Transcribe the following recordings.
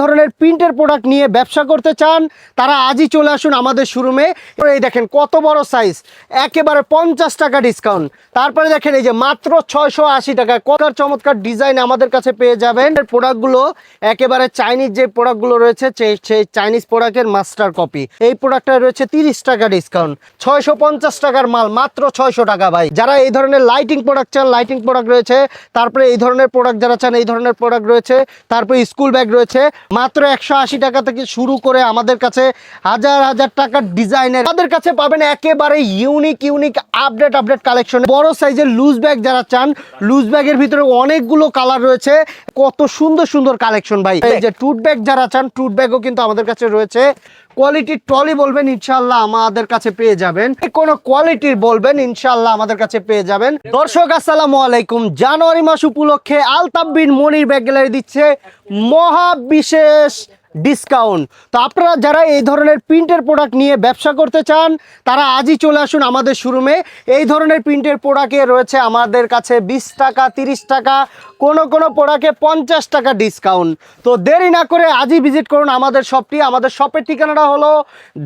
ধরনের প্রিন্টের প্রোডাক্ট নিয়ে ব্যবসা করতে চান, তারা আজই চলে আসুন আমাদের শোরুমে। এই দেখেন কত বড় সাইজ একেবারে পঞ্চাশ টাকা ডিসকাউন্ট তারপরে দেখেন এই যে মাত্র ছয়শো আশি টাকা। কত চমৎকার ডিজাইন আমাদের কাছে পেয়ে যাবেন। প্রোডাক্টগুলো, একেবারে চাইনিজ যে প্রোডাক্টগুলো রয়েছে, সেই চাইনিজ প্রোডাক্টের মাস্টার কপি এই প্রোডাক্টটা রয়েছে তিরিশ টাকা ডিসকাউন্ট ছয়শো পঞ্চাশ টাকার মাল, মাত্র ছয়শো টাকা ভাই। যারা এই ধরনের লাইটিং প্রোডাক্ট চান লাইটিং প্রোডাক্ট রয়েছে, তারপরে এই ধরনের প্রোডাক্ট যারা চান, এই ধরনের প্রোডাক্ট রয়েছে, তারপরে স্কুল ব্যাগ রয়েছে মাত্র একশো আশি টাকা থেকে শুরু করে আমাদের কাছে হাজার হাজার টাকার ডিজাইনের। আমাদের কাছে পাবেন একেবারে unique unique update update collection বড় সাইজের লুজ ব্যাগ যারা চান লুজ ব্যাগের ভিতরে অনেকগুলো কালার রয়েছে। কত সুন্দর সুন্দর কালেকশন ভাই। এই যে টুট ব্যাগ যারা চান টুট ব্যাগও কিন্তু আমাদের কাছে রয়েছে। কোয়ালিটির ট্রলি বলবেন ইনশাল্লাহ আমাদের কাছে পেয়ে যাবেন। কোন কোয়ালিটির বলবেন ইনশাল্লাহ আমাদের কাছে পেয়ে যাবেন। দর্শক, আসসালামু আলাইকুম। জানুয়ারি মাস উপলক্ষে আলতাব্বিন মনির ব্যাগ গ্যালারি দিচ্ছে মহা বিশেষ ডিসকাউন্ট তো আপনারা যারা এই ধরনের প্রিন্টের প্রোডাক্ট নিয়ে ব্যবসা করতে চান, তারা আজই চলে আসুন আমাদের শোরুমে এই ধরনের প্রিন্টের প্রোডাক্টে রয়েছে আমাদের কাছে বিশ টাকা, তিরিশ টাকা, কোনো কোনো প্রোডাক্টে পঞ্চাশ টাকা ডিসকাউন্ট তো দেরি না করে আজই ভিজিট করুন আমাদের শপটি আমাদের শপের ঠিকানাটা হলো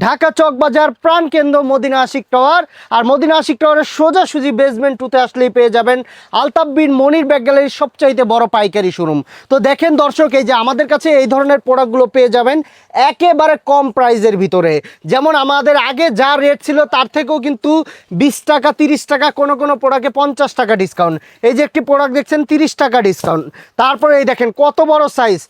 ঢাকা চক বাজার প্রাণকেন্দ্র মদিনা আশিক টাওয়ার আর মদিনা আশিক টাওয়ারের সোজাসুজি বেসমেন্ট টুতে আসলেই পেয়ে যাবেন আলতাব্বিন মনির ব্যাগ গ্যালারির সবচাইতে বড় পাইকারি শোরুম তো দেখেন দর্শক, এই যে আমাদের কাছে এই ধরনের প্রোডাক্টগুলো পেয়ে যাবেন একেবারে কম প্রাইজের ভিতরে। যেমন আমাদের আগে যা রেট ছিল তার থেকেও কিন্তু বিশ টাকা, তিরিশ টাকা কোনো কোনো প্রোডাক্টে পঞ্চাশ টাকা ডিসকাউন্ট এই যে একটি প্রোডাক্ট দেখছেন, তিরিশ টাকা ডিসকাউন্ট তারপরে এই দেখেন কত বড় সাইজ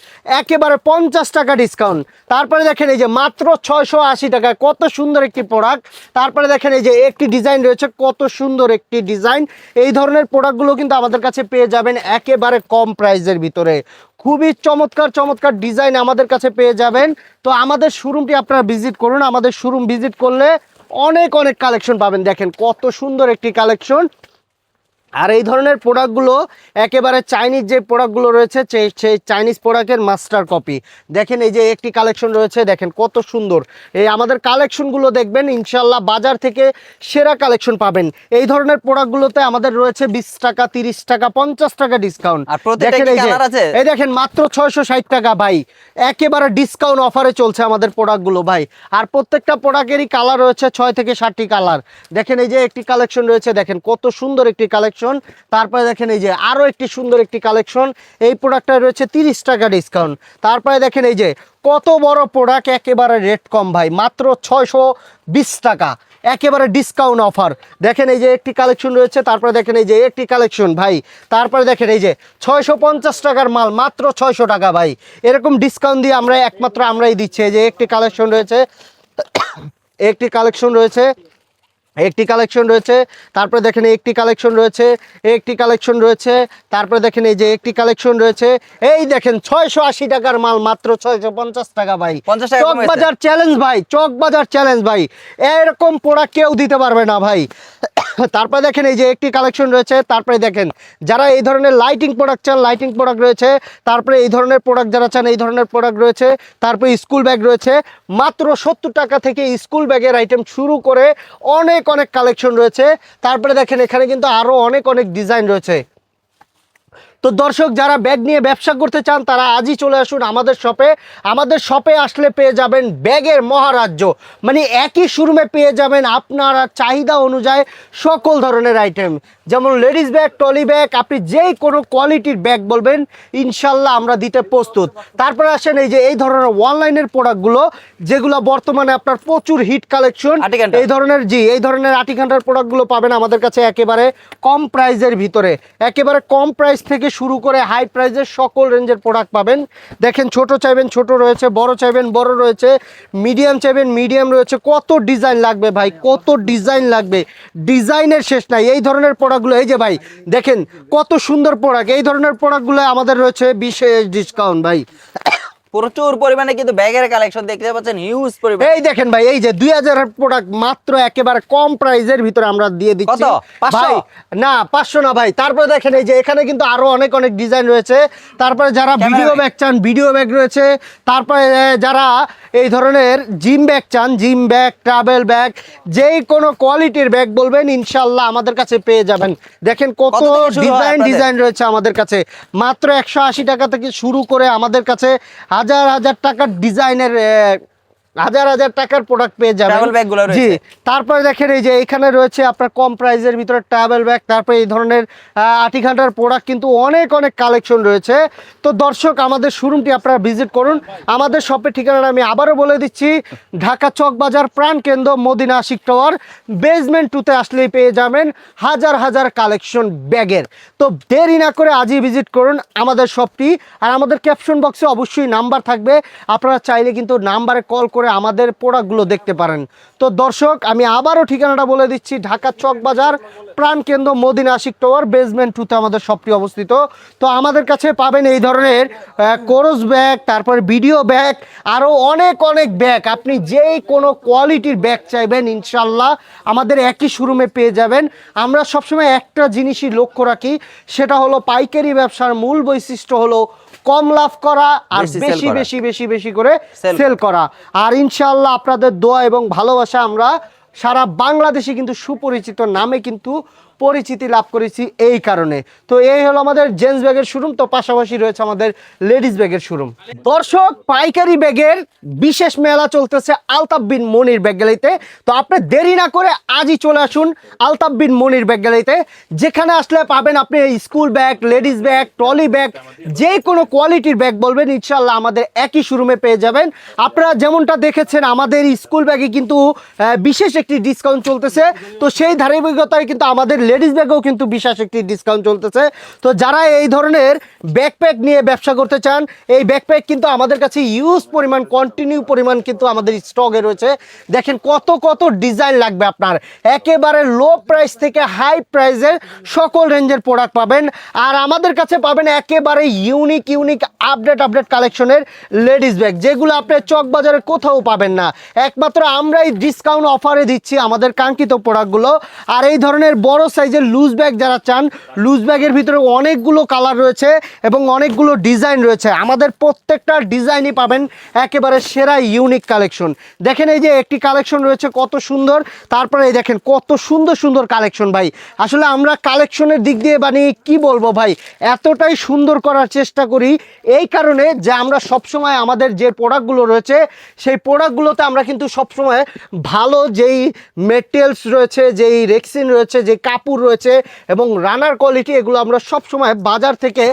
একেবারে পঞ্চাশ টাকা ডিসকাউন্ট তারপরে দেখেন এই যে মাত্র ছয়শো আশি টাকা, কত সুন্দর একটি প্রোডাক্ট তারপরে দেখেন এই যে একটি ডিজাইন রয়েছে, কত সুন্দর একটি ডিজাইন এই ধরনের প্রোডাক্টগুলো কিন্তু আমাদের কাছে পেয়ে যাবেন একেবারে কম প্রাইজের ভিতরে। খুবই চমৎকার চমৎকার ডিজাইন আমাদের কাছে পেয়ে যাবেন। তো আমাদের শোরুমটি আপনারা ভিজিট করুন। আমাদের শোরুম ভিজিট করলে অনেক অনেক কালেকশন পাবেন। দেখেন কত সুন্দর একটি কালেকশন আর এই ধরনের প্রোডাক্টগুলো একেবারে চাইনিজ যে প্রোডাক্টগুলো রয়েছে সেই সেই চাইনিজ প্রোডাক্টের মাস্টার কপি দেখেন এই যে একটি কালেকশন রয়েছে দেখেন কত সুন্দর। এই আমাদের কালেকশনগুলো দেখবেন ইনশাল্লাহ বাজার থেকে সেরা কালেকশন পাবেন। এই ধরনের প্রোডাক্টগুলোতে আমাদের রয়েছে বিশ টাকা তিরিশ টাকা পঞ্চাশ টাকা ডিসকাউন্ট আর প্রত্যেকটা কি colour এই দেখেন মাত্র ছয়শো ষাট টাকা ভাই। একেবারে ডিসকাউন্ট অফারে চলছে আমাদের প্রোডাক্টগুলো ভাই। আর প্রত্যেকটা প্রোডাক্টেরই কালার রয়েছে ছয় থেকে ষাটটি কালার দেখেন এই যে একটি কালেকশন রয়েছে দেখেন কত সুন্দর একটি কালেকশন তারপরে দেখেন এই যে আরও একটি সুন্দর একটি কালেকশন। এই প্রোডাক্টটা রয়েছে তিরিশ টাকা ডিসকাউন্ট। তারপরে দেখেন এই যে কত বড় প্রোডাক্ট, একেবারে রেট কম ভাই, মাত্র ছয়শো বিশ টাকা। একেবারে ডিসকাউন্ট অফার। দেখেন এই যে একটি কালেকশন রয়েছে, তারপরে দেখেন এই যে একটি কালেকশন ভাই। তারপরে দেখেন এই যে ছয়শো পঞ্চাশ টাকার মাল, মাত্র ছয়শো টাকা ভাই। এরকম ডিসকাউন্ট দিয়ে আমরা একমাত্র আমরাই দিচ্ছি। যে একটি কালেকশন রয়েছে, একটি কালেকশন রয়েছে। একটি কালেকশন রয়েছে তারপরে দেখেন একটি কালেকশন রয়েছে একটি কালেকশন রয়েছে তারপরে দেখেন এই যে একটি কালেকশন রয়েছে এই দেখেন ছয়শো আশি টাকার মাল মাত্র ছয়শো পঞ্চাশ টাকা ভাই। 50 টাকা চক। বাজার চ্যালেঞ্জ ভাই চক বাজার চ্যালেঞ্জ ভাই। এরকম প্রোডাক্ট কেউ দিতে পারবে না ভাই। তারপরে দেখেন এই যে একটি কালেকশন রয়েছে তারপরে দেখেন যারা এই ধরনের লাইটিং প্রোডাক্ট চান লাইটিং প্রোডাক্ট রয়েছে তারপরে এই ধরনের প্রোডাক্ট যারা চান এই ধরনের প্রোডাক্ট রয়েছে তারপরে স্কুল ব্যাগ রয়েছে মাত্র সত্তর টাকা থেকে স্কুল ব্যাগের আইটেম শুরু করে অনেক অনেক অনেক কালেকশন রয়েছে। তারপরে দেখেন এখানে কিন্তু আরও অনেক অনেক ডিজাইন রয়েছে। তো দর্শক যারা ব্যাগ নিয়ে ব্যবসা করতে চান তারা আজই চলে আসুন আমাদের শপে। আমাদের শপে আসলে পেয়ে যাবেন ব্যাগের মহারাজ্য। মানে একই শোরুমে পেয়ে যাবেন আপনারা চাহিদা অনুযায়ী সকল ধরনের আইটেম যেমন লেডিস ব্যাগ টলি ব্যাগ আপনি যেই কোনো কোয়ালিটির ব্যাগ বলবেন ইনশাল্লাহ আমরা দিতে প্রস্তুত। তারপরে আসেন এই যে এই ধরনের অনলাইনের প্রোডাক্টগুলো যেগুলো বর্তমানে আপনার প্রচুর হিট কালেকশন। এই ধরনের জি এই ধরনের আটিকান্টার প্রোডাক্টগুলো পাবেন আমাদের কাছে একেবারে কম প্রাইজের ভিতরে। একেবারে কম প্রাইস থেকে শুরু করে হাই প্রাইজের সকল রেঞ্জের প্রোডাক্ট পাবেন। দেখেন ছোট চাইবেন, ছোট রয়েছে, বড় চাইবেন, বড় রয়েছে মিডিয়াম চাইবেন মিডিয়াম রয়েছে। কত ডিজাইন লাগবে ভাই, কত ডিজাইন লাগবে। ডিজাইনের শেষ নাই, এই ধরনের প্রোডাক্টগুলো এই যে ভাই, দেখেন কত সুন্দর প্রোডাক্ট এই ধরনের প্রোডাক্টগুলো আমাদের রয়েছে বিশেষ ডিসকাউন্ট ভাই। প্রচুর পরিমাণে কিন্তু ব্যাগের কালেকশন দেখতে পাচ্ছেন হিউজ পরিমাণ। এই দেখেন ভাই এই যে দুই হাজার প্রোডাক্ট মাত্র একেবারে কম প্রাইজের ভিতরে আমরা দিয়ে দিচ্ছি। কত? 500? না পাঁচশো না ভাই। তারপরে দেখেন এই যে এখানে কিন্তু আরও অনেক অনেক ডিজাইন রয়েছে। তারপরে যারা ভিডিও ব্যাগ চান ভিডিও ব্যাগ রয়েছে। তারপরে যারা এই ধরনের জিম ব্যাগ চান জিম ব্যাগ ট্রাভেল ব্যাগ যেই কোনো কোয়ালিটির ব্যাগ বলবেন ইনশাল্লাহ আমাদের কাছে পেয়ে যাবেন। দেখেন কত ডিজাইন ডিজাইন রয়েছে আমাদের কাছে। মাত্র একশো আশি টাকা থেকে শুরু করে আমাদের কাছে হাজার হাজার টাকার ডিজাইনের হাজার হাজার টাকার প্রোডাক্ট পেয়ে যাবেন। Travel bag গুলো রয়েছে। জি তারপরে দেখেন এই যে এখানে রয়েছে আপনার কম প্রাইসের ভিতরে ট্রাভেল ব্যাগ তারপরে এই ধরনের আটি ঘাটার প্রোডাক্ট কিন্তু অনেক অনেক কালেকশন রয়েছে। তো দর্শক আমাদের শোরুমটি আপনারা ভিজিট করুন। আমাদের শপের ঠিকানাটা আমি আবারও বলে দিচ্ছি। ঢাকা চক বাজার প্রাণ কেন্দ্র মদিনা আশিক টাওয়ার। বেসমেন্ট টুতে আসলেই পেয়ে যাবেন হাজার হাজার কালেকশন ব্যাগের তো দেরি না করে আজই ভিজিট করুন আমাদের শপটি আর আমাদের ক্যাপশন বক্সে অবশ্যই নাম্বার থাকবে। আপনারা চাইলে কিন্তু নাম্বারে কল করে আমাদের প্রোডাক্টগুলো দেখতে পারেন। তো দর্শক, আমি আবারও ঠিকানাটা বলে দিচ্ছি, ঢাকা চক বাজার প্রাণকেন্দ্র মদিনা আশিক টাওয়ার বেসমেন্ট টুতে আমাদের শপটি অবস্থিত। তো আমাদের কাছে পাবেন এই ধরনের কোরস ব্যাগ তারপর ভিডিও ব্যাগ আরও অনেক অনেক ব্যাগ আপনি যেই কোনো কোয়ালিটির ব্যাগ চাইবেন, ইনশাল্লাহ আমাদের একই শোরুমে পেয়ে যাবেন। আমরা সবসময় একটা জিনিসই লক্ষ্য রাখি, সেটা হলো পাইকারি ব্যবসার মূল বৈশিষ্ট্য হলো কম লাভ করা আর বেশি বেশি বেশি বেশি করে সেল করা। আর ইনশাল্লাহ আপনাদের দোয়া এবং ভালোবাসা আমরা সারা বাংলাদেশে কিন্তু সুপরিচিত নামে কিন্তু পরিচিতি লাভ করেছি এই কারণে। তো এই হলো আমাদের জেন্টস ব্যাগের শোরুম, তো পাশাপাশি রয়েছে আমাদের লেডিস ব্যাগের শোরুম। দর্শক, পাইকারি ব্যাগের বিশেষ মেলা চলতেছে আলতাফ বিন মনির ব্যাগ গ্যালারিতে তো আপনি দেরি না করে আজই চলে আসুন আলতাফ বিন মনির ব্যাগ গ্যালারিতে যেখানে আসলে পাবেন আপনি school bag, ladies bag, trolley bag, যে কোনো কোয়ালিটির ব্যাগ বলবেন ইনশাল্লাহ আমাদের একই শোরুমে পেয়ে যাবেন। আপনারা যেমনটা দেখেছেন, আমাদের স্কুল ব্যাগে কিন্তু বিশেষ একটি ডিসকাউন্ট চলতেছে। তো সেই ধারাবাহিকতায় কিন্তু আমাদের লেডিস ব্যাগেও কিন্তু বিশেষ একটি ডিসকাউন্ট চলতেছে। তো যারা এই ধরনের ব্যাকপ্যাক নিয়ে ব্যবসা করতে চান, এই ব্যাকপ্যাক কিন্তু আমাদের কাছে ইউজ পরিমাণ কন্টিনিউ পরিমাণ কিন্তু আমাদের স্টকে রয়েছে। দেখেন কত কত ডিজাইন লাগবে আপনার। একেবারে লো প্রাইস থেকে হাই প্রাইসের সকল রেঞ্জের প্রোডাক্ট পাবেন। আর আমাদের কাছে পাবেন একেবারে ইউনিক ইউনিক আপডেট আপডেট কালেকশনের লেডিস ব্যাগ যেগুলো আপনি চক বাজারে কোথাও পাবেন না। একমাত্র আমরাই ডিসকাউন্ট অফারে দিচ্ছি আমাদের কাঙ্ক্ষিত প্রোডাক্টগুলো। আর এই ধরনের বড় সাইজের লুজ ব্যাগ যারা চান লুজ ব্যাগের ভিতরে অনেকগুলো কালার রয়েছে এবং অনেকগুলো ডিজাইন রয়েছে। আমাদের প্রত্যেকটা ডিজাইনই পাবেন একেবারে সেরা ইউনিক কালেকশন দেখেন এই যে একটি কালেকশন রয়েছে, কত সুন্দর। তারপরে এই দেখেন কত সুন্দর সুন্দর কালেকশন ভাই। আসলে আমরা কালেকশনের দিক দিয়ে বানিয়ে কি বলব ভাই? এতটাই সুন্দর করার চেষ্টা করি। এই কারণে যে আমরা সবসময় আমাদের যে প্রোডাক্টগুলো রয়েছে, সেই প্রোডাক্টগুলোতে আমরা কিন্তু সবসময় ভালো যেই মেটেরিয়ালস রয়েছে যেই রেক্সিন রয়েছে যে কাপড় রয়েছে এবং রানার কোয়ালিটি এগুলো আমরা সবসময় বাজার থেকে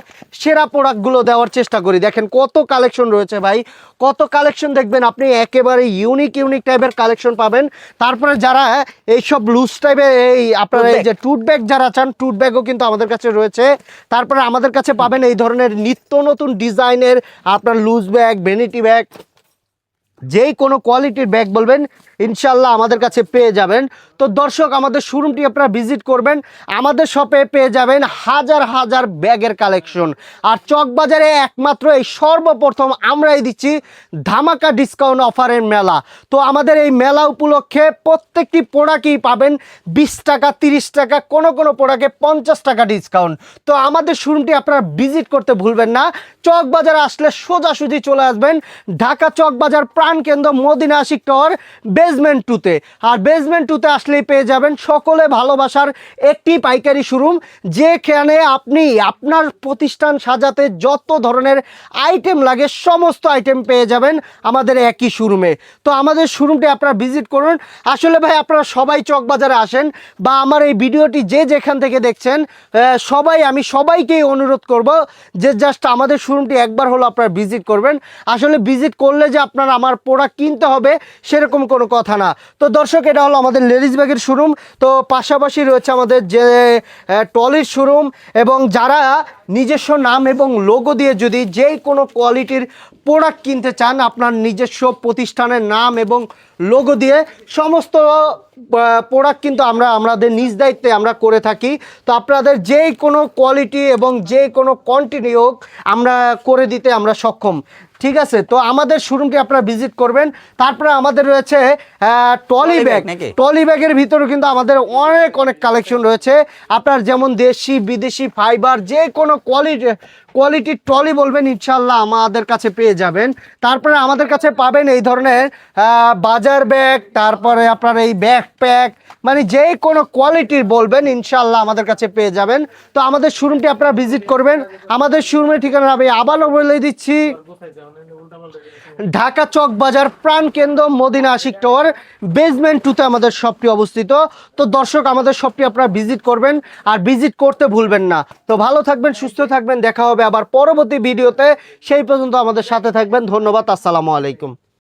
সেরা প্রোডাক্টগুলো দেওয়ার চেষ্টা করি। দেখেন কত কালেকশন রয়েছে ভাই কত কালেকশন দেখবেন আপনি একেবারে ইউনিক ইউনিক টাইপের কালেকশন পাবেন। তারপরে যারা এইসব লুজ টাইপের এই আপনারা এই যে টুট ব্যাগ যারা চান টুট ব্যাগও কিন্তু আমাদের কাছে রয়েছে। তারপরে আমাদের কাছে পাবেন এই ধরনের নিত্য নতুন ডিজাইনের আপনার লুজ ব্যাগ ভ্যানিটি ব্যাগ যেই কোনো কোয়ালিটির ব্যাগ বলবেন, ইনশাল্লাহ আমাদের কাছে পেয়ে যাবেন। তো দর্শক, আমাদের শোরুমটি আপনারা ভিজিট করবেন। আমাদের শপে পেয়ে যাবেন হাজার হাজার ব্যাগের কালেকশন আর চকবাজারে একমাত্র এই সর্বপ্রথম আমরাই দিচ্ছি ধামাকা ডিসকাউন্ট অফারের মেলা। তো আমাদের এই মেলা উপলক্ষে প্রত্যেকটি প্রোডাক্টই পাবেন বিশ টাকা, তিরিশ টাকা, কোনো কোনো প্রোডাক্টে পঞ্চাশ টাকা ডিসকাউন্ট তো আমাদের শোরুমটি আপনারা ভিজিট করতে ভুলবেন না। চকবাজারে আসলে সোজাসুজি চলে আসবেন। ঢাকা চকবাজার প্রাণকেন্দ্র মদিনা আশিক টাওয়ার বেসমেন্ট টুতে আর বেসমেন্ট টুতে আসলেই পেয়ে যাবেন সকলে ভালোবাসার একটি পাইকারি শোরুম যেখানে আপনি আপনার প্রতিষ্ঠান সাজাতে যত ধরনের আইটেম লাগে, সমস্ত আইটেম পেয়ে যাবেন আমাদের একই শোরুমে তো আমাদের শোরুমটি আপনারা ভিজিট করুন। আসলে ভাই, আপনারা সবাই চকবাজারে আসেন বা আমার এই ভিডিওটি যে যেখান থেকে দেখছেন সবাই, আমি সবাইকেই অনুরোধ করব যে জাস্ট আমাদের শোরুমটি একবার হলো আপনারা ভিজিট করবেন। আসলে ভিজিট করলে যে আপনার আমার প্রোডাক্ট কিনতে হবে, সেরকম কোনো কথা না। তো দর্শক, এটা হলো আমাদের লেডিস ব্যাগের শোরুম তো পাশাপাশি রয়েছে আমাদের যে টলির শোরুম এবং যারা নিজস্ব নাম এবং লোগো দিয়ে যদি যেই কোনো কোয়ালিটির প্রোডাক্ট কিনতে চান, আপনার নিজস্ব প্রতিষ্ঠানের নাম এবং লোগো দিয়ে সমস্ত প্রোডাক্ট কিন্তু আমরা, আমাদের নিজ দায়িত্বে আমরা করে থাকি। তো আপনাদের যেই কোনো কোয়ালিটি এবং যে কোনো কোয়ান্টিটি হোক, আমরা করে দিতে আমরা সক্ষম। ঠিক আছে? তো আমাদের শোরুমটি আপনারা ভিজিট করবেন। তারপরে আমাদের রয়েছে টলি ব্যাগ? টলি ব্যাগের ভিতরে কিন্তু আমাদের অনেক অনেক কালেকশন রয়েছে। আপনার যেমন দেশি বিদেশি ফাইবার যে কোনো কোয়ালিটি কোয়ালিটির ট্রলি বলবেন ইনশাল্লাহ আমাদের কাছে পেয়ে যাবেন। তারপরে আমাদের কাছে পাবেন এই ধরনের বাজার ব্যাগ তারপরে আপনার এই ব্যাকপ্যাক মানে যে কোনো কোয়ালিটির বলবেন ইনশাল্লাহ আমাদের কাছে পেয়ে যাবেন। তো আমাদের শোরুমটি আপনারা ভিজিট করবেন। আমাদের শোরুমের ঠিকানা আমি আবারও বলে দিচ্ছি। ঢাকা চক বাজার, প্রাণ কেন্দ্র, মদিনা আশিক টাওয়ার বেসমেন্ট টুতে আমাদের শপটি অবস্থিত। তো দর্শক, আমাদের শপটি আপনারা ভিজিট করবেন। আর ভিজিট করতে ভুলবেন না। তো ভালো থাকবেন, সুস্থ থাকবেন। দেখা হবে আবার পরবর্তী ভিডিওতে সেই পর্যন্ত আমাদের সাথে থাকবেন। ধন্যবাদ আসসালামু আলাইকুম।